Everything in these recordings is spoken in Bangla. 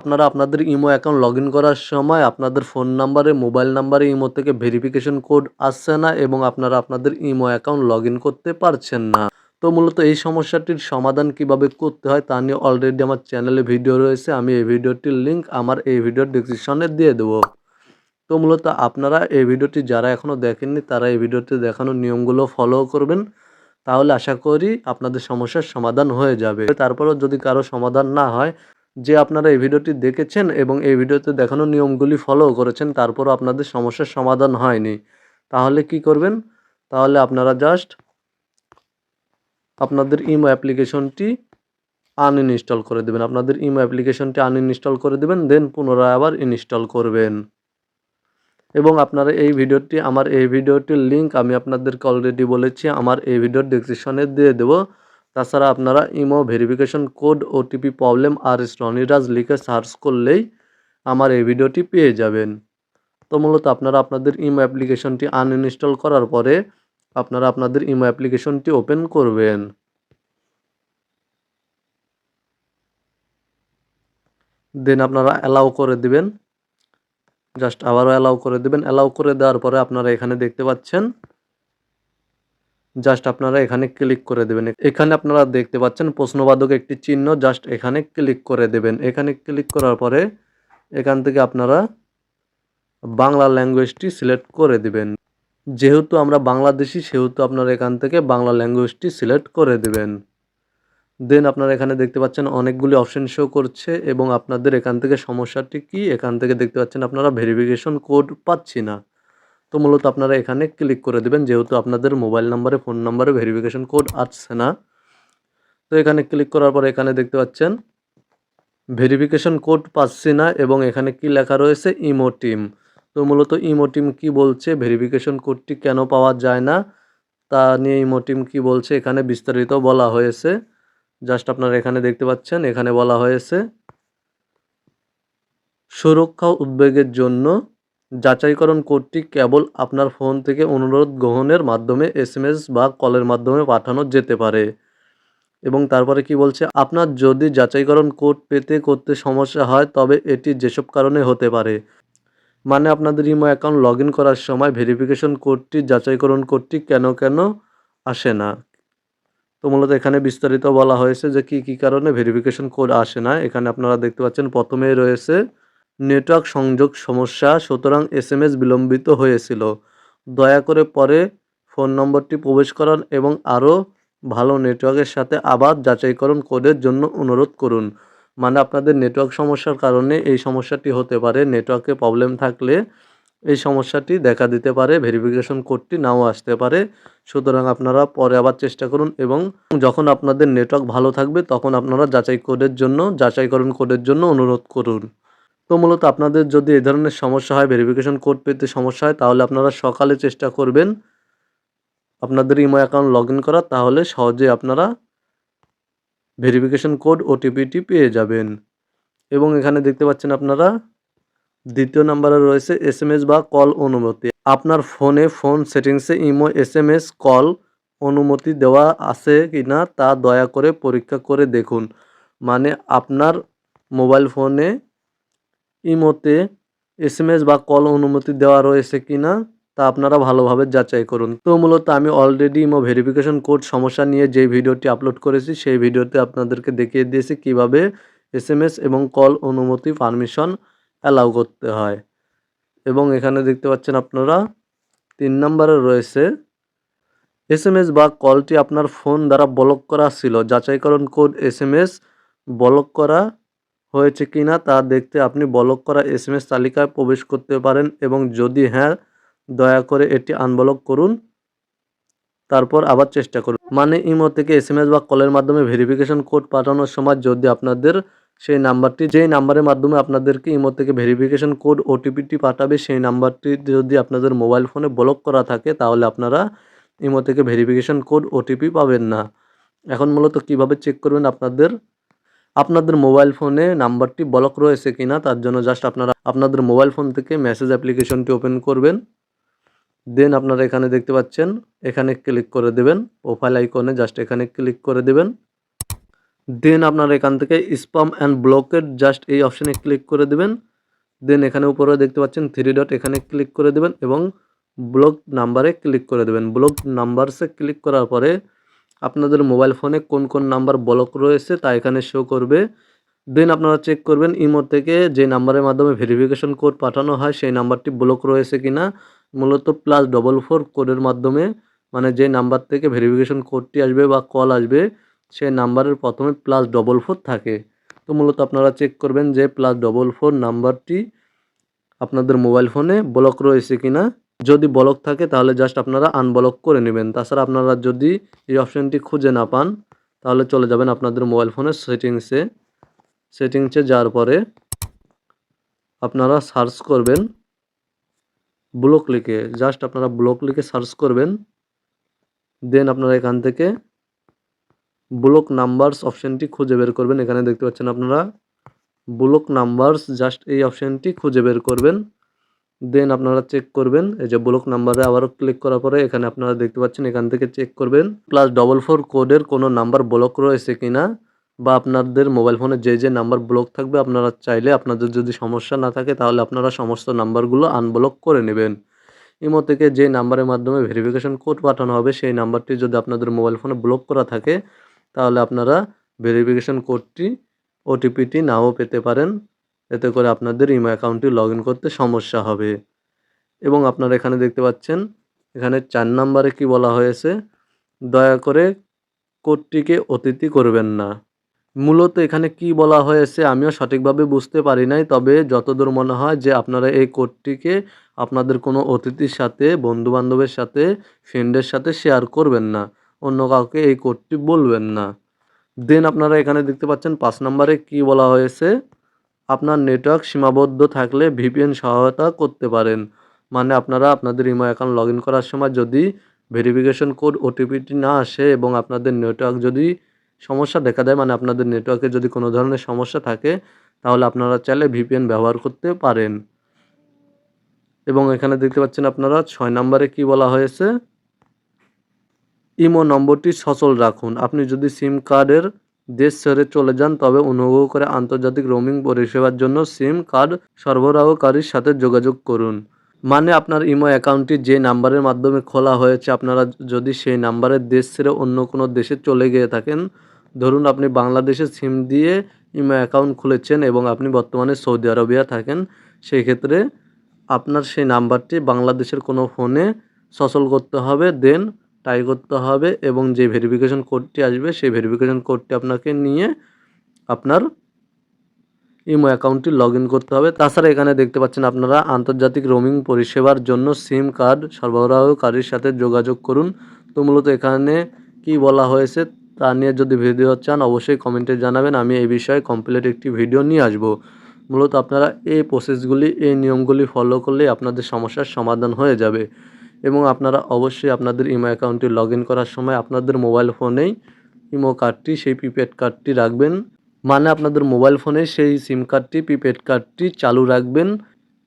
আপনারা আপনাদের ইমো অ্যাকাউন্ট লগ করার সময় আপনাদের ফোন নাম্বারে, মোবাইল নাম্বারে ইমো থেকে ভেরিফিকেশন কোড আসছে না এবং আপনারা আপনাদের ইমো অ্যাকাউন্ট লগ করতে পারছেন না। তো মূলত এই সমস্যাটির সমাধান কীভাবে করতে হয় তা নিয়ে অলরেডি আমার চ্যানেলে ভিডিও রয়েছে। আমি এই ভিডিওটির লিঙ্ক আমার এই ভিডিওর ডিসক্রিপশনে দিয়ে দেবো। তো মূলত আপনারা এই ভিডিওটি যারা এখনও দেখেননি, তারা এই ভিডিওতে দেখানো নিয়মগুলো ফলো করবেন। তাহলে আশা করি আপনাদের সমস্যার সমাধান হয়ে যাবে। তারপরেও যদি কারও সমাধান না হয় যে আপনারা এই ভিডিওটি দেখেছেন এবং এই ভিডিওতে দেখানো নিয়মগুলি ফলো করেছেন, তারপরও আপনাদের সমস্যার সমাধান হয়নি। তাহলে কি করবেন? তাহলে আপনারা জাস্ট আপনাদের ইমো অ্যাপ্লিকেশনটি আনইনস্টল করে দেবেন। আপনাদের ইমো অ্যাপ্লিকেশনটি আনইনস্টল করে দেবেন দেন পুনরায় আবার ইনস্টল করবেন। এবং আপনারা এই ভিডিওটি, আমার এই ভিডিওটির লিঙ্ক আমি আপনাদেরকে অলরেডি বলেছি, আমার এই ভিডিওর ডিসক্রিপশনে দিয়ে দেবো। তাছাড়া আপনারা imo verification code OTP problem আর রনিরাজ লিখে সার্চ করলেই আমার এই ভিডিওটি পেয়ে যাবেন। তো মূলত আপনারা আপনাদের ইমো অ্যাপ্লিকেশনটি আনইনস্টল করার পরে আপনারা আপনাদের ইমো অ্যাপ্লিকেশনটি ওপেন করবেন। দেন আপনারা অ্যালাউ করে দিবেন। জাস্ট আবারও অ্যালাউ করে দেবেন। অ্যালাউ করে দেওয়ার পরে আপনারা এখানে দেখতে পাচ্ছেন জাস্ট আপনারা এখানে ক্লিক করে দেবেন। এখানে আপনারা দেখতে পাচ্ছেন প্রশ্নবাদক একটি চিহ্ন জাস্ট এখানে ক্লিক করে দেবেন। এখানে ক্লিক করার পরে এখান থেকে আপনারা বাংলা ল্যাঙ্গুয়েজটি সিলেক্ট করে দিবেন। যেহেতু আমরা বাংলাদেশি, সেহেতু আপনারা এখান থেকে বাংলা ল্যাঙ্গুয়েজটি সিলেক্ট করে দেবেন। দেন আপনারা এখানে দেখতে পাচ্ছেন অনেকগুলি অপশন শো করছে এবং আপনাদের এখান থেকে সমস্যাটি কি? এখান থেকে দেখতে পাচ্ছেন আপনারা ভেরিফিকেশন কোড পাচ্ছি না। তো মূলত আপনারা এখানে ক্লিক করে দেবেন, যেহেতু আপনাদের মোবাইল নাম্বারে ফোন নাম্বারে ভেরিফিকেশন কোড আসছে না। তো এখানে ক্লিক করার পর এখানে দেখতে পাচ্ছেন ভেরিফিকেশন কোড পাচ্ছি না এবং এখানে কি লেখা রয়েছে? ইমো টিম তো মূলত ইমো টিম কি বলছে? ভেরিফিকেশন কোডটি কেন পাওয়া যায় না? তা নিয়ে ইমো টিম কি বলছে? এখানে বিস্তারিত বলা হয়েছে। জাস্ট আপনারা এখানে দেখতে পাচ্ছেন, এখানে বলা হয়েছে, সুরক্ষা উদ্বেগের জন্য যাচাইকরণ কোডটি কেবল আপনার ফোন থেকে অনুরোধ গ্রহণের মাধ্যমে, এসএমএস বা কলের মাধ্যমে পাঠানো যেতে পারে। এবং তারপরে কি বলছে? আপনার যদি যাচাইকরণ কোড পেতে করতে সমস্যা হয়, তবে এটি যেসব কারণে হতে পারে। মানে আপনাদের ইমো অ্যাকাউন্ট লগ করার সময় ভেরিফিকেশন কোডটি, যাচাইকরণ কোডটি কেন কেন আসে না? তো মূলত এখানে বিস্তারিত বলা হয়েছে যে কি কি কারণে ভেরিফিকেশন কোড আসে না। এখানে আপনারা দেখতে পাচ্ছেন, প্রথমেই রয়েছে নেটওয়ার্ক সংযোগ সমস্যা, সুতরাং এসএমএস বিলম্বিত হয়েছিল। দয়া করে পরে ফোন নম্বরটি প্রবেশ করান এবং আরও ভালো নেটওয়ার্কের সাথে আবার যাচাইকরণ কোডের জন্য অনুরোধ করুন। মানে আপনাদের নেটওয়ার্ক সমস্যার কারণে এই সমস্যাটি হতে পারে, নেটওয়ার্কে প্রবলেম থাকলে এই সমস্যাটি দেখা দিতে পারে, ভেরিফিকেশন কোডটি নাও আসতে পারে। সুতরাং আপনারা পরে আবার চেষ্টা করুন এবং যখন আপনাদের নেটওয়ার্ক ভালো থাকবে, তখন আপনারা যাচাই কোডের জন্য, যাচাইকরণ কোডের জন্য অনুরোধ করুন। তো মূলত আপনাদের যদি এই ধরনের সমস্যা হয় ভেরিফিকেশন কোড পেতে সমস্যা হয়, তাহলে আপনারা সকালে চেষ্টা করবেন আপনাদের ইমো অ্যাকাউন্ট লগ ইন করা, তাহলে সহজে আপনারা ভেরিফিকেশন কোড ওটিপিটি পেয়ে যাবেন। এবং এখানে দেখতে পাচ্ছেন আপনারা, দ্বিতীয় নাম্বারে রয়েছে এসএমএস বা কল অনুমতি। আপনার ফোনে ফোন সেটিংসে ইমো এসএমএস কল অনুমতি দেওয়া আছে কি না তা দয়া করে পরীক্ষা করে দেখুন। মানে আপনার মোবাইল ফোনে ইমোতে এসএমএস বা কল অনুমতি দেওয়া রয়েছে কি না তা আপনারা ভালোভাবে যাচাই করুন। তো মূলত আমি অলরেডি ইমো ভেরিফিকেশন কোড সমস্যা নিয়ে যে ভিডিওটি আপলোড করেছি, সেই ভিডিওতে আপনাদেরকে দেখিয়ে দিয়েছি কীভাবে এসএমএস এবং কল অনুমতি পারমিশন অ্যালাউ করতে হয়। এবং এখানে দেখতে পাচ্ছেন আপনারা তিন নম্বরে রয়েছে এসএমএস বা কলটি আপনার ফোন দ্বারা ব্লক করা ছিল। যাচাইকরণ কোড এসএমএস ব্লক করা হয়েছে কি না তা দেখতে আপনি ব্লক করা এসএমএস তালিকায় প্রবেশ করতে পারেন এবং যদি হ্যাঁ দয়া করে এটি আনব্লক করুন। তারপর আবার চেষ্টা করুন। মানে ইমো থেকে এসএমএস বা কলের মাধ্যমে ভেরিফিকেশন কোড পাঠানোর সময় যদি আপনাদের সেই নাম্বারটি, যেই নাম্বারের মাধ্যমে আপনাদেরকে ইমো থেকে ভেরিফিকেশন কোড ওটিপিটি পাঠাবে, সেই নাম্বারটি যদি আপনাদের মোবাইল ফোনে ব্লক করা থাকে, তাহলে আপনারা ইমো থেকে ভেরিফিকেশন কোড ওটিপি পাবেন না। এখন মূলত কীভাবে চেক করবেন আপনাদের? আপনাদের মোবাইল ফোনে নাম্বারটি ব্লক রয়েছে কিনা, তার জন্য জাস্ট আপনারা আপনাদের মোবাইল ফোন থেকে মেসেজ অ্যাপ্লিকেশনটি ওপেন করবেন। দেন আপনারা এখানে দেখতে পাচ্ছেন, এখানে ক্লিক করে দেবেন প্রোফাইল আইকনে জাস্ট এখানে ক্লিক করে দেবেন। দেন আপনারা এখান থেকে স্পাম অ্যান্ড ব্লকের জাস্ট এই অপশানে ক্লিক করে দেবেন। দেন এখানে উপরে দেখতে পাচ্ছেন থ্রি ডট এখানে ক্লিক করে দেবেন এবং ব্লক নাম্বারে ক্লিক করে দেবেন। ব্লক নাম্বারসে ক্লিক করার পরে আপনাদের মোবাইল ফোনে কোন কোন নাম্বার ব্লক রয়েছে তা এখানে শো করবে। দেন আপনারা চেক করবেন ইমো থেকে যে নাম্বারের মাধ্যমে ভেরিফিকেশন কোড পাঠানো হয় সেই নাম্বারটি ব্লক রয়েছে কিনা। মূলত প্লাস ডবল ফোর কোডের মাধ্যমে মানে যে নাম্বার থেকে ভেরিফিকেশন কোডটি আসবে বা কল আসবে সেই নাম্বারের প্রথমে প্লাস ডবল ফোর থাকে। তো মূলত আপনারা চেক করবেন যে প্লাস ডবল ফোর নাম্বারটি আপনাদের মোবাইল ফোনে ব্লক রয়েছে কিনা। যদি ব্লক থাকে, তাহলে জাস্ট আপনারা আনব্লক করে নেবেন। তাছাড়া আপনারা যদি এই অপশানটি খুঁজে না পান, তাহলে চলে যাবেন আপনাদের মোবাইল ফোনের সেটিংসে সেটিংসে যাওয়ার পরে আপনারা সার্চ করবেন ব্লক লিখে। জাস্ট আপনারা ব্লক লিখে সার্চ করবেন। দেন আপনারা এখান থেকে ব্লক নাম্বারস অপশানটি খুঁজে বের করবেন। এখানে দেখতে পাচ্ছেন আপনারা ব্লক নাম্বারস জাস্ট এই অপশানটি খুঁজে বের করবেন। দেন আপনারা চেক করবেন। এই যে ব্লক নাম্বারে আবারও ক্লিক করার পরে এখানে আপনারা দেখতে পাচ্ছেন, এখান থেকে চেক করবেন। প্লাস ডবল ফোর কোডের কোনো নাম্বার ব্লক রয়েছে কিনা বা আপনাদের মোবাইল ফোনে যে যে নাম্বার ব্লক থাকবে, আপনারা চাইলে আপনাদের যদি সমস্যা না থাকে তাহলে আপনারা সমস্ত নাম্বারগুলো আনব্লক করে নেবেন। ইমো থেকে যে নাম্বারের মাধ্যমে ভেরিফিকেশন কোড পাঠানো হবে, সেই নাম্বারটি যদি আপনাদের মোবাইল ফোনে ব্লক করা থাকে, তাহলে আপনারা ভেরিফিকেশন কোডটি ওটিপিটি নাও পেতে পারেন। এতে করে আপনাদের ইমো অ্যাকাউন্টটি লগ করতে সমস্যা হবে। এবং আপনারা এখানে দেখতে পাচ্ছেন, এখানে চার নাম্বারে কি বলা হয়েছে? দয়া করে কোডটিকে অতিথি করবেন না। মূলত এখানে কি বলা হয়েছে আমিও সঠিকভাবে বুঝতে পারি নাই, তবে যতদূর মনে হয় যে আপনারা এই কোডটিকে আপনাদের কোনো অতিথির সাথে, বন্ধুবান্ধবের সাথে ফ্রেন্ডের সাথে শেয়ার করবেন না, অন্য কাউকে এই কোডটি বলবেন না। দেন আপনারা এখানে দেখতে পাচ্ছেন পাঁচ নম্বরে কি বলা হয়েছে? আপনার নেটওয়ার্ক সীমাবদ্ধ থাকলে ভিপিএন সহায়তা করতে পারেন। মানে আপনারা আপনাদের ইমো অ্যাকাউন্ট লগ করার সময় যদি ভেরিফিকেশন কোড ওটিপিটি না আসে এবং আপনাদের নেটওয়ার্ক যদি সমস্যা দেখা দেয় মানে আপনাদের নেটওয়ার্কে যদি কোনো ধরনের সমস্যা থাকে, তাহলে আপনারা চাইলে ভিপিএন ব্যবহার করতে পারেন। এবং এখানে দেখতে পাচ্ছেন আপনারা ছয় নম্বরে কি বলা হয়েছে? ইমো নম্বরটি সচল রাখুন। আপনি যদি সিম কার্ডের দেশ ছেড়ে চলে যান, তবে অনুগ্রহ করে আন্তর্জাতিক রোমিং পরিষেবার জন্য সিম কার্ড সরবরাহকারীর সাথে যোগাযোগ করুন। মানে আপনার ইমো অ্যাকাউন্টটি যে নাম্বারের মাধ্যমে খোলা হয়েছে, আপনারা যদি সেই নাম্বারের দেশ ছেড়ে অন্য কোনো দেশে চলে গিয়ে থাকেন, ধরুন আপনি বাংলাদেশে সিম দিয়ে ইমো অ্যাকাউন্ট খুলেছেন এবং আপনি বর্তমানে সৌদি আরবিয়া থাকেন সেই ক্ষেত্রে আপনার সেই নাম্বারটি বাংলাদেশের কোনো ফোনে সচল করতে হবে, দেন টাই করতে হবে এবং যে ভেরিফিকেশন কোডটি আসবে, সেই ভেরিফিকেশন কোডটি আপনাকে নিয়ে আপনার ইমো অ্যাকাউন্টটি লগ করতে হবে। তাছাড়া এখানে দেখতে পাচ্ছেন আপনারা আন্তর্জাতিক রোমিং পরিষেবার জন্য সিম কার্ড সরবরাহকারীর সাথে যোগাযোগ করুন। তো মূলত এখানে কি বলা হয়েছে তা নিয়ে যদি ভিডিও চান, অবশ্যই কমেন্টে জানাবেন। আমি এই বিষয়ে কমপ্লিট একটি ভিডিও নিয়ে আসব। মূলত আপনারা এই প্রসেসগুলি এই নিয়মগুলি ফলো করলেই আপনাদের সমস্যার সমাধান হয়ে যাবে। এবং আপনারা অবশ্যই আপনাদের ইমো অ্যাকাউন্টে লগ করার সময় আপনাদের মোবাইল ফোনেই ইমো কার্ডটি, সেই প্রিপেড কার্ডটি রাখবেন। মানে আপনাদের মোবাইল ফোনে সেই সিম কার্ডটি, প্রিপেড কার্ডটি চালু রাখবেন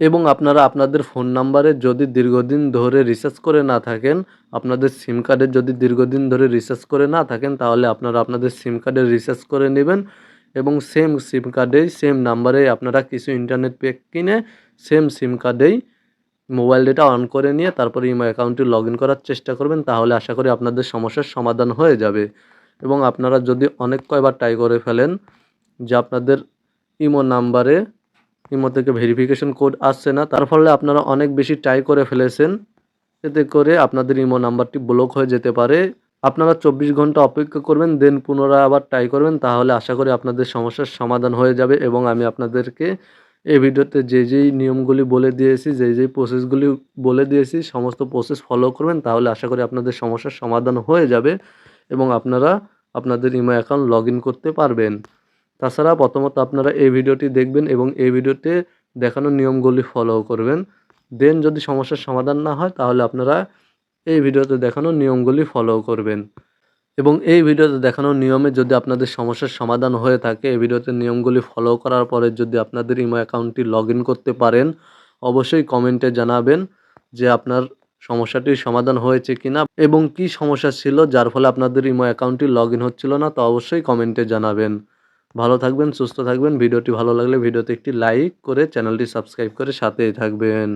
এবং আপনারা আপনাদের ফোন নাম্বারে যদি দীর্ঘদিন ধরে রিচার্জ করে না থাকেন, আপনাদের সিম কার্ডে যদি দীর্ঘদিন ধরে রিচার্জ করে না থাকেন, তাহলে আপনারা আপনাদের সিম কার্ডে রিচার্জ করে নেবেন এবং সেম সিম কার্ডেই সেম নাম্বারে আপনারা কিছু ইন্টারনেট প্যাক কিনে সেম সিম কার্ডেই মোবাইল ডেটা অন করে নিয়ে তারপরে ইমো অ্যাকাউন্টটি লগ ইন করার চেষ্টা করবেন, তাহলে আশা করি আপনাদের সমস্যার সমাধান হয়ে যাবে। এবং আপনারা যদি অনেক কয়বার ট্রাই করে ফেলেন যে আপনাদের ইমো নাম্বারে ইমো থেকে ভেরিফিকেশন কোড আসছে না, তার ফলে আপনারা অনেক বেশি ট্রাই করে ফেলেছেন, এতে করে আপনাদের ইমো নাম্বারটি ব্লক হয়ে যেতে পারে। আপনারা চব্বিশ ঘণ্টা অপেক্ষা করবেন দেন পুনরায় আবার ট্রাই করবেন, তাহলে আশা করি আপনাদের সমস্যার সমাধান হয়ে যাবে এবং আমি আপনাদেরকে এই ভিডিওতে যে যেই নিয়মগুলি বলে দিয়েছি, যে যেই প্রসেসগুলি বলে দিয়েছি, সমস্ত প্রসেস ফলো করবেন, তাহলে আশা করি আপনাদের সমস্যার সমাধান হয়ে যাবে এবং আপনারা আপনাদের ইমো অ্যাকাউন্ট লগ করতে পারবেন। তাছাড়া প্রথমত আপনারা এই ভিডিওটি দেখবেন এবং এই ভিডিওতে দেখানো নিয়মগুলি ফলো করবেন। দেন যদি সমস্যার সমাধান না হয়, তাহলে আপনারা এই ভিডিওতে দেখানো নিয়মগুলি ফলো করবেন। এবং এই ভিডিওতে দেখানো নিয়মে যদি আপনাদের সমস্যার সমাধান হয়ে থাকে, এই ভিডিওতে নিয়মগুলি ফলো করার পরে যদি আপনাদের ইমো অ্যাকাউন্টটি লগ করতে পারেন, অবশ্যই কমেন্টে জানাবেন যে আপনার সমস্যাটির সমাধান হয়েছে কিনা এবং কি সমস্যা ছিল যার ফলে আপনাদের ইমো অ্যাকাউন্টটি লগ ইন হচ্ছিল না, তো অবশ্যই কমেন্টে জানাবেন। ভালো থাকবেন, সুস্থ থাকবেন, ভিডিওটি ভালো লাগলে ভিডিওতে একটি লাইক করে চ্যানেলটি সাবস্ক্রাইব করে সাথেই থাকবেন।